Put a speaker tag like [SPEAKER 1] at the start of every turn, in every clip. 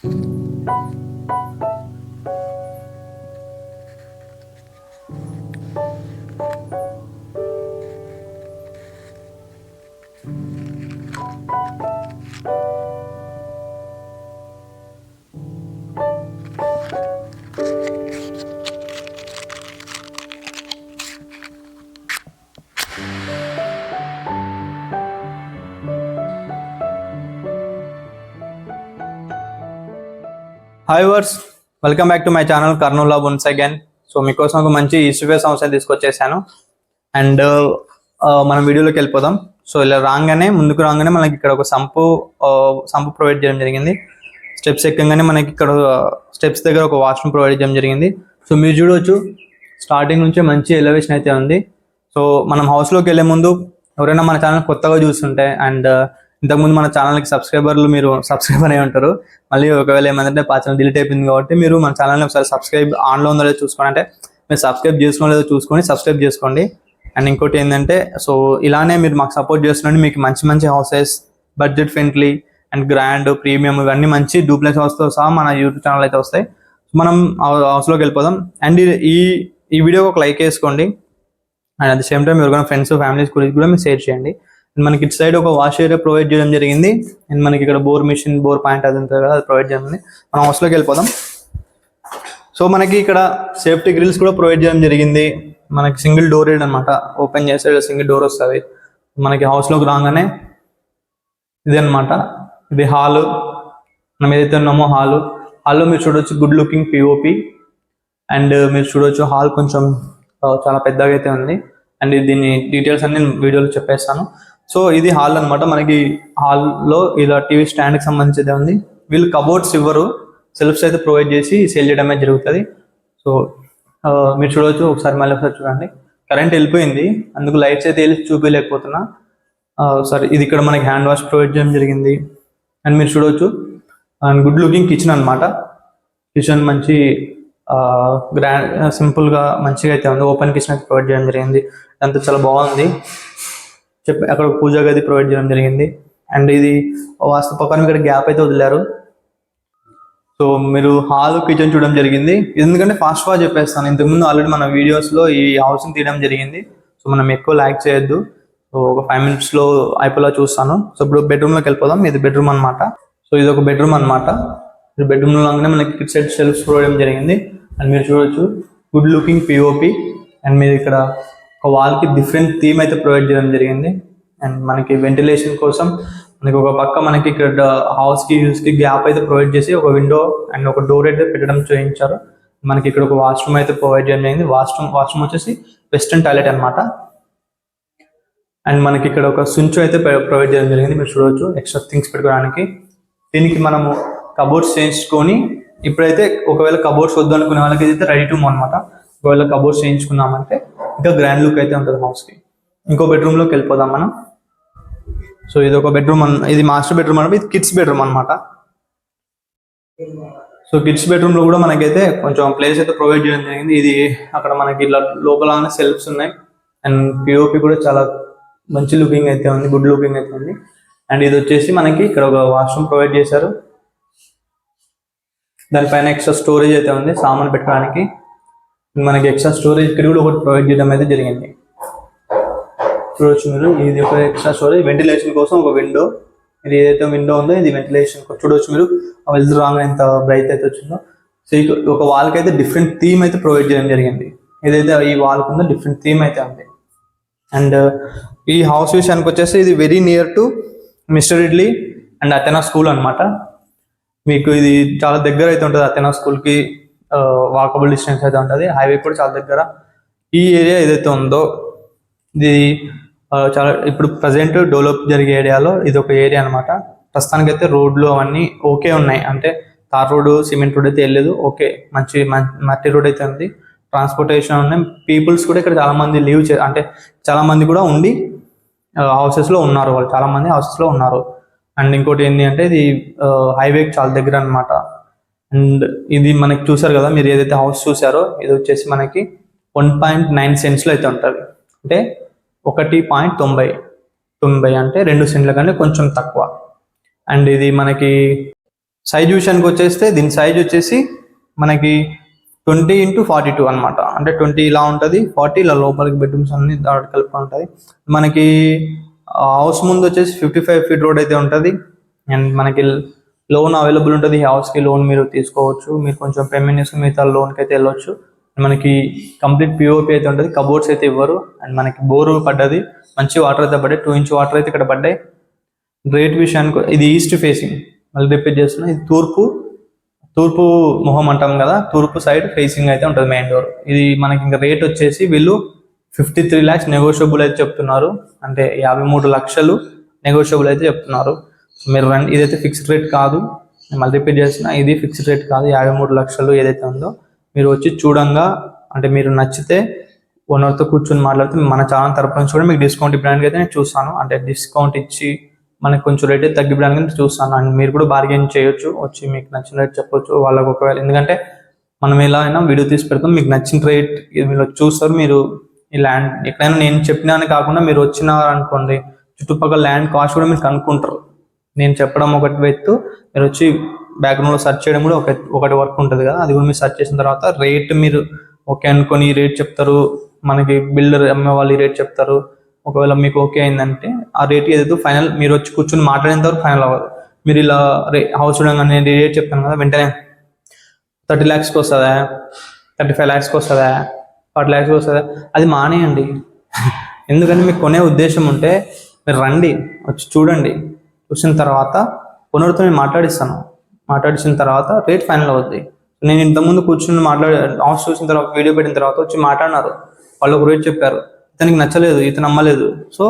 [SPEAKER 1] Thank you. Hi verse welcome back to my channel Kurnool once again so మీకోసం ఒక మంచి ఈస్టువే సమస్య తీసుకొచ్చేసాను. And uh, uh, మనం వీడియోలోకి వెళ్ళిపోదాం. సో ఇలా రాగానే ముందుకు రాగానే మనకి ఇక్కడ ఒక సంపు uh, సంపు ప్రొవైడ్ చేయడం జరిగింది. స్టెప్స్ ఎక్కగానే మనకి ఇక్కడ స్టెప్స్ దగ్గర ఒక వాష్రూమ్ ప్రొవైడ్ చేయడం జరిగింది. సో మీరు చూడవచ్చు స్టార్టింగ్ నుంచే మంచి ఎలివేషన్ అయితే ఉంది. సో మనం హౌస్లోకి వెళ్ళే ముందు ఎవరైనా మన ఛానల్ కొత్తగా చూస్తుంటే అండ్ ఇంతకుముందు మన ఛానల్కి సబ్స్క్రైబర్లు మీరు సబ్స్క్రైబర్ అయి ఉంటారు. మళ్ళీ ఒకవేళ ఏమంటే ఛానల్ డిలీట్ అయిపోయింది కాబట్టి మీరు మన ఛానల్ని ఒకసారి సబ్స్క్రైబ్ ఆన్లో ఉందో లేదో చూసుకోండి. అంటే మీరు సబ్స్క్రైబ్ చేసుకోలేదో చూసుకొని సబ్స్క్రైబ్ చేసుకోండి. అండ్ ఇంకోటి ఏంటంటే సో ఇలానే మీరు మాకు సపోర్ట్ చేస్తున్నాండి మీకు మంచి మంచి houses budget friendly and grand premium ఇవన్నీ మంచి డూప్లెక్స్ హౌస్తో సహా మన యూట్యూబ్ ఛానల్ అయితే వస్తాయి. మనం హౌస్లోకి వెళ్ళిపోదాం. అండ్ ఈ ఈ వీడియోకి ఒక లైక్ వేసుకోండి. And at the same time ఎవరికైనా ఫ్రెండ్స్ ఫ్యామిలీస్ గురించి కూడా మీరు షేర్ చేయండి. మనకి ఇటు సైడ్ ఒక వాష్ ఏరియా ప్రొవైడ్ చేయడం జరిగింది. అండ్ మనకి ఇక్కడ బోర్ మిషన్ బోర్ పాయింట్ అది ఉంటుంది కదా అది ప్రొవైడ్ చేయండి మనం హౌస్లోకి వెళ్ళిపోదాం. సో మనకి ఇక్కడ సేఫ్టీ గ్రిల్స్ కూడా ప్రొవైడ్ చేయడం జరిగింది. మనకి సింగిల్ డోర్ అనమాట ఓపెన్ చేస్తే సింగిల్ డోర్ వస్తుంది. మనకి హౌస్లోకి రాగానే ఇది అనమాట ఇది హాలు మనం ఏదైతే ఉన్నామో హాల్ హాల్లో మీరు చూడొచ్చు గుడ్ లుకింగ్ పిఓపి అండ్ మీరు చూడొచ్చు హాల్ కొంచెం చాలా పెద్దగా అయితే ఉంది. అండ్ దీని డీటెయిల్స్ అన్ని నేను వీడియోలో చెప్పేస్తాను. సో ఇది హాల్ అన్నమాట. మనకి హాల్లో ఇలా టీవీ స్టాండ్కి సంబంధించింది ఉంది. వీళ్ళు కబోర్డ్స్ ఇవ్వరు. సెల్ఫ్స్ అయితే ప్రొవైడ్ చేసి సేల్ చేయడమే జరుగుతుంది. సో మీరు చూడవచ్చు. ఒకసారి మళ్ళీ ఒకసారి చూడండి. కరెంట్ వెళ్ళిపోయింది. అందుకు లైట్స్ అయితే వెళ్ళి చూపించలేకపోతున్నా. సారీ ఇది ఇక్కడ మనకి హ్యాండ్ వాష్ ప్రొవైడ్ చేయడం జరిగింది. అండ్ మీరు చూడవచ్చు. అండ్ గుడ్ లుకింగ్ కిచెన్ అన్నమాట. కిచెన్ మంచి గ్రాండ్ సింపుల్గా మంచిగా అయితే ఉంది. ఓపెన్ కిచెన్ అయితే ప్రొవైడ్ చేయడం జరిగింది. అంతా చాలా బాగుంది. చెప్పి అక్కడ పూజా గది ప్రొవైడ్ చేయడం జరిగింది. అండ్ ఇది వాస్తు ప్రకారం ఇక్కడ గ్యాప్ అయితే వదిలారు. సో మీరు హాల్ కిచెన్ చూడడం జరిగింది. ఎందుకంటే ఫాస్ట్ ఫాస్ట్ చెప్పేస్తాను. ఇంతకుముందు ఆల్రెడీ మన వీడియోస్లో ఈ హౌస్ని తీయడం జరిగింది. సో మనం ఎక్కువ లైక్ చేయొద్దు. సో ఒక ఫైవ్ మినిట్స్లో అయిపోలా చూస్తాను. సో ఇప్పుడు బెడ్రూమ్లోకి వెళ్ళిపోదాం. ఇది బెడ్రూమ్ అన్నమాట. సో ఇది ఒక బెడ్రూమ్ అన్నమాట. ఈ బెడ్రూమ్లో లాగానే మనకి కిట్ సెట్ షెల్ఫ్స్ ప్రొవైడ్ జరిగింది. అండ్ మీరు చూడొచ్చు. గుడ్ లుకింగ్ పిఓపి అండ్ మీరు ఇక్కడ ఒక వాల్కి డిఫరెంట్ థీమ్ అయితే ప్రొవైడ్ చేయడం జరిగింది. అండ్ మనకి వెంటిలేషన్ కోసం మనకి ఒక పక్క మనకి ఇక్కడ హౌస్కి యూస్కి గ్యాప్ అయితే ప్రొవైడ్ చేసి ఒక విండో అండ్ ఒక డోర్ అయితే పెట్టడం చేయించారు. మనకి ఇక్కడ ఒక వాష్రూమ్ అయితే ప్రొవైడ్ చేయడం జరిగింది. వాష్రూమ్ వాష్రూమ్ వచ్చేసి వెస్ట్రన్ టాయిలెట్ అన్నమాట. అండ్ మనకి ఇక్కడ ఒక స్విచ్ అయితే ప్రొవైడ్ చేయడం జరిగింది. మీరు చూడవచ్చు ఎక్స్ట్రా థింగ్స్ పెట్టుకోవడానికి. దీనికి మనము కబోర్డ్స్ చేయించుకొని ఇప్పుడైతే ఒకవేళ కబోర్డ్స్ వద్దు అనుకునే వాళ్ళకి అయితే రెడీ టు అనమాట ఒకవేళ కబోర్డ్స్ చేయించుకున్నామంటే ఇంకా గ్రాండ్ లుక్ అయితే ఉంటుంది హౌస్కి ఇంకో బెడ్రూమ్లోకి వెళ్ళిపోదాం మనం. సో ఇది ఒక బెడ్రూమ్ ఇది మాస్టర్ బెడ్రూమ్ అనమాట ఇది కిడ్స్ బెడ్రూమ్ అనమాట. సో కిడ్స్ బెడ్రూమ్లో కూడా మనకైతే కొంచెం ప్లేస్ అయితే ప్రొవైడ్ చేయడం జరిగింది. ఇది అక్కడ మనకి ఇట్లా లోపల సెల్ఫ్స్ ఉన్నాయి. అండ్ పిఓపి కూడా చాలా మంచి లుకింగ్ అయితే ఉంది గుడ్ లుకింగ్ అయితే ఉంది. అండ్ ఇది వచ్చేసి మనకి ఇక్కడ ఒక వాష్రూమ్ ప్రొవైడ్ చేశారు. దానిపైన ఎక్స్ట్రా స్టోరేజ్ అయితే ఉంది సామాన్ పెట్టడానికి. మనకి ఎక్స్ట్రా స్టోరేజ్ ఇక్కడ కూడా ఒకటి ప్రొవైడ్ చేయడం అయితే జరిగింది. చూడొచ్చు మీరు ఇది ఒక ఎక్స్ట్రా స్టోరేజ్ వెంటిలేషన్ కోసం ఒక విండో ఇది ఏదైతే విండో ఉందో ఇది వెంటిలేషన్ చూడొచ్చు మీరు ఆ వెళ్తూ రాంగ్ ఎంత బ్రైట్ అయితే వచ్చిందో. సో ఇక ఒక వాల్కి అయితే డిఫరెంట్ థీమ్ అయితే ప్రొవైడ్ చేయడం జరిగింది. ఏదైతే ఈ వాల్కి ఉందో డిఫరెంట్ థీమ్ అయితే ఉంది. అండ్ ఈ హౌస్ విషయానికి వచ్చేసి ఇది very near to mister Idly and Athena school అన్నమాట. మీకు ఇది చాలా దగ్గర అయితే ఉంటుంది అతెనా స్కూల్కి వాకబుల్ డిస్టెన్స్ అయితే ఉంటుంది. హైవే కూడా చాలా దగ్గర. ఈ ఏరియా ఏదైతే ఉందో ఇది చాలా ఇప్పుడు ప్రజెంట్ డెవలప్ జరిగే ఏరియాలో ఇది ఒక ఏరియా అనమాట ప్రస్తుతానికి అయితే రోడ్లు అవన్నీ ఓకే ఉన్నాయి. అంటే తార్ రోడ్ సిమెంట్ రోడ్ అయితే వెళ్ళలేదు ఓకే మంచి మట్టి రోడ్ అయితే ఉంది. ట్రాన్స్పోర్టేషన్ ఉన్నాయి. పీపుల్స్ కూడా ఇక్కడ చాలా మంది లీవ్ చే అంటే చాలా మంది కూడా ఉండి హౌసెస్లో ఉన్నారు వాళ్ళు. చాలా మంది లో ఉన్నారు. అండ్ ఇంకోటి ఏంటి అంటే ఇది హైవేకి చాలా దగ్గర అన్నమాట. అండ్ ఇది మనకి చూసారు కదా మీరు ఏదైతే హౌస్ చూసారో ఇది వచ్చేసి మనకి వన్ పాయింట్ నైన్ సెంట్స్లో అయితే ఉంటుంది. అంటే ఒకటి పాయింట్ తొంభై తొంభై అంటే రెండు సెంట్ల కంటే కొంచెం తక్కువ. అండ్ ఇది మనకి సైజ్ విషయానికి వచ్చేస్తే దీని సైజ్ వచ్చేసి మనకి ట్వంటీ ఇంటూ ఫార్టీ టూ అనమాట అంటే ట్వంటీ ఇలా ఉంటుంది ఫార్టీ ఇలా లోపలికి బెడ్రూమ్స్ అన్ని దాటి కలుపుకొని ఉంటుంది. మనకి హౌస్ ముందు వచ్చేసి ఫిఫ్టీ ఫైవ్ ఫీట్ రోడ్ అయితే ఉంటుంది. అండ్ మనకి లోన్ అవైలబుల్ ఉంటుంది ఈ హౌస్కి లోన్ మీరు తీసుకోవచ్చు. మీరు కొంచెం పేమెంట్ చేసుకుని మిగతా లోన్కి అయితే వెళ్ళొచ్చు. మనకి కంప్లీట్ పిఓపి అయితే ఉంటుంది కబోర్డ్స్ అయితే ఇవ్వరు. అండ్ మనకి బోరు పడ్డది మంచి వాటర్ అయితే పడ్డాయి టూ ఇంచ్ వాటర్ అయితే ఇక్కడ పడ్డాయి. రేట్ విషయానికి ఇది ఈస్ట్ ఫేసింగ్ మళ్ళీ రిపీట్ చేస్తున్నా ఇది తూర్పు తూర్పు మొహం అంటాం కదా తూర్పు సైడ్ ఫేసింగ్ అయితే ఉంటుంది మెయిన్ డోర్ ఇది మనకి ఇంకా రేట్ వచ్చేసి వీళ్ళు ఫిఫ్టీ త్రీ ల్యాక్స్ నెగోషియబుల్ అయితే చెప్తున్నారు. అంటే యాభై మూడు లక్షలు నెగోషియబుల్ అయితే చెప్తున్నారు. మీరు రండి. ఇదైతే ఫిక్స్డ్ రేట్ కాదు. నేను మళ్ళీ రిపీట్ చేసిన ఇది ఫిక్స్డ్ రేట్ కాదు. యాభై మూడు లక్షలు ఏదైతే ఉందో మీరు వచ్చి చూడంగా అంటే మీరు నచ్చితే ఓనర్తో కూర్చొని మాట్లాడితే మన ఛానల్ తరపు నుంచి కూడా మీకు డిస్కౌంట్ ఇవ్వడానికి అయితే నేను చూస్తాను. అంటే డిస్కౌంట్ ఇచ్చి మనకి కొంచెం రేట్ అయితే తగ్గిపోవడానికి అయితే చూస్తాను. అండ్ మీరు కూడా బార్గెన్ చేయొచ్చు. వచ్చి మీకు నచ్చిన రేట్ చెప్పొచ్చు వాళ్ళకు ఒకవేళ. ఎందుకంటే మనం ఎలా అయినా వీడియో తీసి పెడతాం. మీకు నచ్చిన రేట్ మీరు చూస్తారు. మీరు ఈ ల్యాండ్ ఎక్కడైనా నేను చెప్పినా కాకుండా మీరు వచ్చినారు అనుకోండి చుట్టుపక్కల ల్యాండ్ కాస్ట్ కూడా మీరు కనుక్కుంటారు. నేను చెప్పడం ఒకటి వెత్తు మీరు వచ్చి బ్యాక్గ్రౌండ్లో సెర్చ్ చేయడం కూడా ఒక ఒకటి వర్క్ ఉంటుంది కదా అది కూడా మీరు సెర్చ్ చేసిన తర్వాత రేట్ మీరు ఓకే అనుకొని రేట్ చెప్తారు. మనకి బిల్డర్ అమ్మే వాళ్ళు రేట్ చెప్తారు. ఒకవేళ మీకు ఓకే అయిందంటే ఆ రేట్ ఏదైతే ఫైనల్ మీరు వచ్చి కూర్చొని మాట్లాడేంత వరకు ఫైనల్ అవ్వదు. మీరు ఇలా రే హౌస్ చూడంగానే నేను రేట్ చెప్తాను కదా వెంటనే థర్టీ ల్యాక్స్కి వస్తుందా? థర్టీ ఫైవ్ ల్యాక్స్కి వస్తుందా? ఫార్టీ ల్యాక్స్కి వస్తుందా? అది మానేయండి. ఎందుకంటే మీకు కొనే ఉద్దేశం ఉంటే మీరు రండి వచ్చి చూడండి. చూసిన తర్వాత ఓనర్తో నేను మాట్లాడిస్తాను. మాట్లాడిసిన తర్వాత రేట్ ఫైనల్ అవుద్ది. నేను ఇంతకుముందు కూర్చుని మాట్లాడి ఆఫ్ చూసిన తర్వాత వీడియో పెట్టిన తర్వాత వచ్చి మాట్లాడినారు. వాళ్ళు ఒక రేట్ చెప్పారు. ఇతనికి నచ్చలేదు ఇతను నమ్మలేదు. సో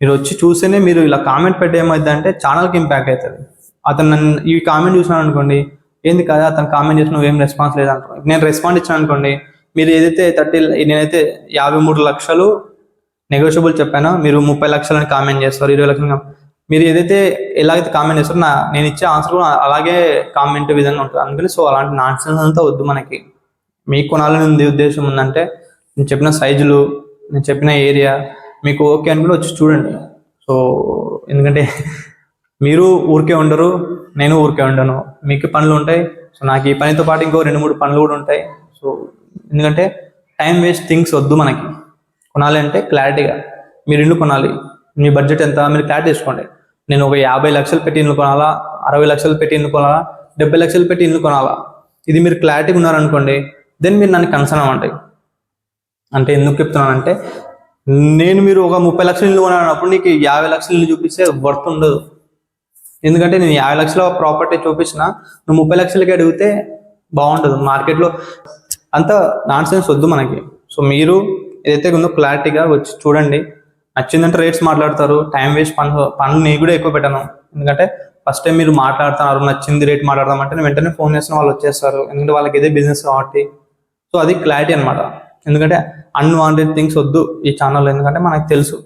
[SPEAKER 1] మీరు వచ్చి చూస్తేనే మీరు ఇలా కామెంట్ పెట్టే ఏమైంది అంటే ఛానల్కి ఇంపాక్ట్ అవుతుంది అతను నన్ను ఈ కామెంట్ చూసినాను అనుకోండి ఏంది కదా? అతను కామెంట్ చేసిన ఏం రెస్పాన్స్ లేదంటారు నేను రెస్పాండ్ ఇచ్చాను అనుకోండి మీరు ఏదైతే థర్టీ నేనైతే యాభై మూడు లక్షలు నెగోషియబుల్ చెప్పానో మీరు ముప్పై లక్షలని కామెంట్ చేస్తారు ఇరవై లక్షలు మీరు ఏదైతే ఎలాగైతే కామెంట్ చేస్తారో నా నేను ఇచ్చే ఆన్సర్ కూడా అలాగే కామెంట్ విధంగా ఉంటుంది. అందుకని సో అలాంటి నాన్సెన్స్ అంతా వద్దు మనకి. మీకు కొనాలని ఉంది ఉద్దేశం ఉందంటే నేను చెప్పిన సైజులు నేను చెప్పిన ఏరియా మీకు ఓకే అని వచ్చి చూడండి. సో ఎందుకంటే మీరు ఊరికే ఉండరు నేను ఊరికే ఉండను. మీకు పనులు ఉంటాయి సో నాకు ఈ పనితో పాటు ఇంకో రెండు మూడు పనులు కూడా ఉంటాయి. సో ఎందుకంటే టైం వేస్ట్ థింగ్స్ వద్దు మనకి. కొనాలి అంటే క్లారిటీగా మీరు ఇల్లు కొనాలి. మీ బడ్జెట్ ఎంత మీరు క్లారిటీ తీసుకోండి నేను ఒక యాభై లక్షలు పెట్టి ఇల్లు కొనాలా? అరవై లక్షలు పెట్టి ఇల్లు కొనాలా? డెబ్బై లక్షలు పెట్టి ఇల్లు కొనాలా? ఇది మీరు క్లారిటీగా ఉన్నారనుకోండి దెన్ మీరు నన్ను కన్సర్న్ అవ్వండి. అంటే ఎందుకు చెప్తున్నానంటే నేను మీరు ఒక ముప్పై లక్షలు ఇల్లు కొనాలన్నప్పుడు నీకు యాభై లక్షలు ఇల్లు చూపిస్తే వర్త్ ఉండదు. ఎందుకంటే నేను యాభై లక్షల ప్రాపర్టీ చూపించిన నువ్వు ముప్పై లక్షలకి అడిగితే బాగుండదు. మార్కెట్లో అంత నాన్ సెన్స్ వద్దు మనకి. సో మీరు ఏదైతే ఉందో క్లారిటీగా వచ్చి చూడండి. నచ్చిందంటే రేట్స్ మాట్లాడతారు టైం వేస్ట్ పనులు పనులు నేను కూడా ఎక్కువ పెట్టాను. ఎందుకంటే ఫస్ట్ టైం మీరు మాట్లాడుతున్నారు నచ్చింది రేట్ మాట్లాడదామంటే నేను వెంటనే ఫోన్ చేసిన వాళ్ళు వచ్చేస్తారు. ఎందుకంటే వాళ్ళకి ఇదే బిజినెస్ కాబట్టి. సో అది క్లారిటీ అనమాట ఎందుకంటే అన్వాంటెడ్ థింగ్స్ వద్దు ఈ ఛానల్ ఎందుకంటే మనకు తెలుసు.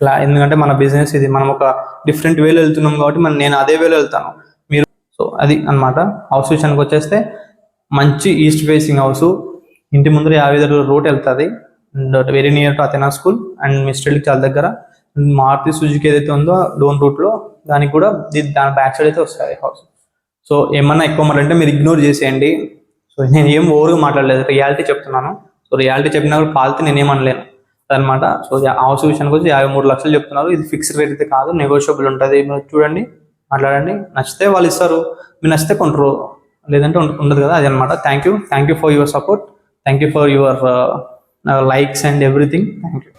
[SPEAKER 1] క్లా ఎందుకంటే మన బిజినెస్ ఇది. మనం ఒక డిఫరెంట్ వేలో వెళ్తున్నాం కాబట్టి మనం నేను అదే వేలో వెళ్తాను. మీరు సో అది అన్నమాట. హౌస్ విషయానికి వచ్చేస్తే మంచి ఈస్ట్ ఫేసింగ్ హౌస్ ఇంటి ముందర యాభై ఐదు రోడ్ వెళ్తుంది. Very near to Athena school and మిస్టర్లకి చాలా దగ్గర. మారుతి సుజుకి ఏదైతే ఉందో డోన్ రూట్లో దానికి కూడా దాని బ్యాక్ సైడ్ అయితే వస్తుంది హౌస్ సో ఏమన్నా ఎక్కువ మాట్లాడంటే మీరు ఇగ్నోర్ చేసేయండి. సో నేను ఏం ఓవర్గా మాట్లాడలేదు రియాలిటీ చెప్తున్నాను. సో రియాలిటీ చెప్పినా కూడా కాల్తే నేనేమనలేను అనమాట సో హౌస్ విషయానికి వచ్చి యాభై మూడు లక్షలు చెప్తున్నారు. ఇది ఫిక్స్డ్ రేట్ అయితే కాదు నెగోషియబుల్ ఉంటుంది. మీరు చూడండి మాట్లాడండి. నచ్చితే వాళ్ళు ఇస్తారు. మీరు నచ్చితే కొంటారు. లేదంటే ఉండదు కదా అది అనమాట thank you thank you for your support thank you for your likes and everything thank you